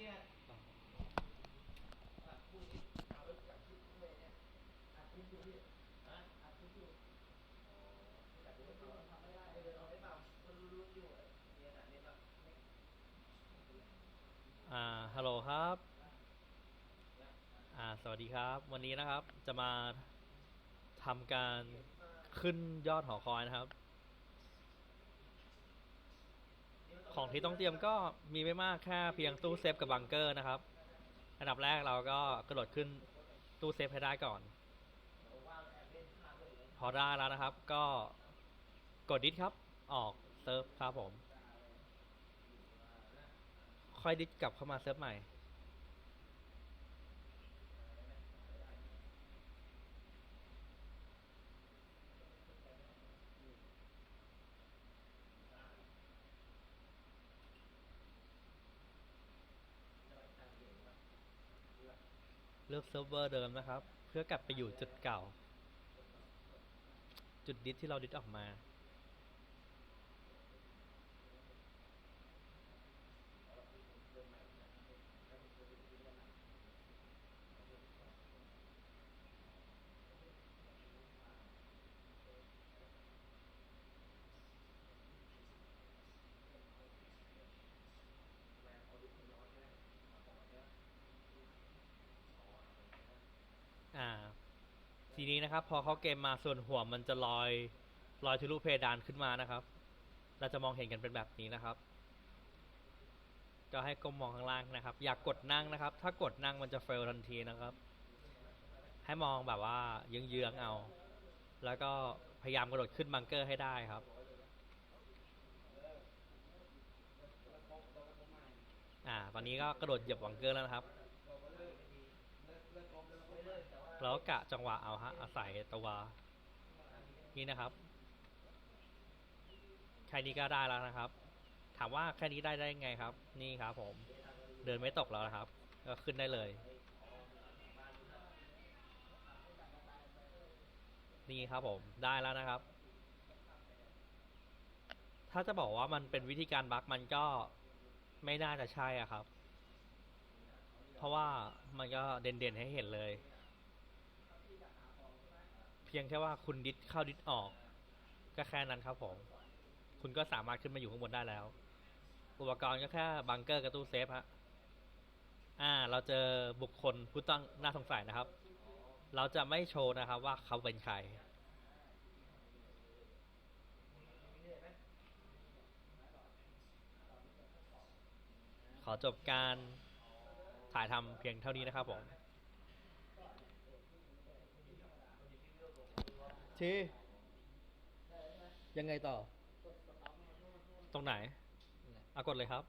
ฮียอ่า ฮัลโหลครับ อ่า สวัสดีครับ วันนี้นะครับ จะมาทำการขึ้นยอดหอคอยนะครับ ของที่ต้องเตรียมก็มีไม่มากแค่เพียงตู้เซฟกับบังเกอร์นะครับ อันดับแรกเราก็กระโดดขึ้นตู้เซฟให้ได้ก่อน พอได้แล้วนะครับ ก็กดดิสครับ ออกเซิร์ฟครับผม ค่อยดิสกลับเข้ามาเซิร์ฟใหม่ เลือกเซิร์ฟเวอร์เดิมนะครับ เพื่อกลับไปอยู่จุดเก่า จุดดิสที่เราดิสออกมา อ่า ทีนี้นะครับ พอเขาเกมมาส่วนหัวมันจะลอยลอยทะลุเพดานขึ้นมานะครับ เราจะมองเห็นกันเป็นแบบนี้นะครับก็ให้ก้มมองข้างล่างนะครับ อยากกดนั่งนะครับ ถ้ากดนั่งมันจะเฟลทันทีนะครับ ให้มองแบบว่าเยื้องๆเอา แล้วก็พยายามกระโดดขึ้นบังเกอร์ให้ได้ครับอ่า ตอนนี้ก็กระโดดเหยียบบังเกอร์แล้วนะครับ แล้วกะจังหวะเอาฮะอาศัยตัวนี่นะครับแค่นี้ก็ได้แล้วนะครับ ถามว่าแค่นี้ได้ได้ไงครับ นี่ครับ ผม เดินไม่ตกแล้วนะครับ ก็ขึ้นได้เลย นี่ครับผมได้แล้วนะครับ ถ้าจะบอกว่ามันเป็นวิธีการบั๊กมันก็ไม่น่าจะใช่อะครับ เพราะว่ามันก็เด่นๆให้เห็นเลย พียงแค่ว่าคุณดิสเข้าดิสออก ก็แค่นั้นครับผม คุณก็สามารถขึ้นมาอยู่ข้างบนได้แล้ว อุปกรณ์ก็แค่บังเกอร์กับตู้เซฟฮะอ่า เราเจอบุคคลผู้ต้องน่าสงสัยนะครับ เราจะไม่โชว์นะครับ ว่าเขาเป็นใครขอจบการถ่ายทำเพียงเท่านี้นะครับผม ชียังไงต่อ ตรงไหนอากดเลยครับ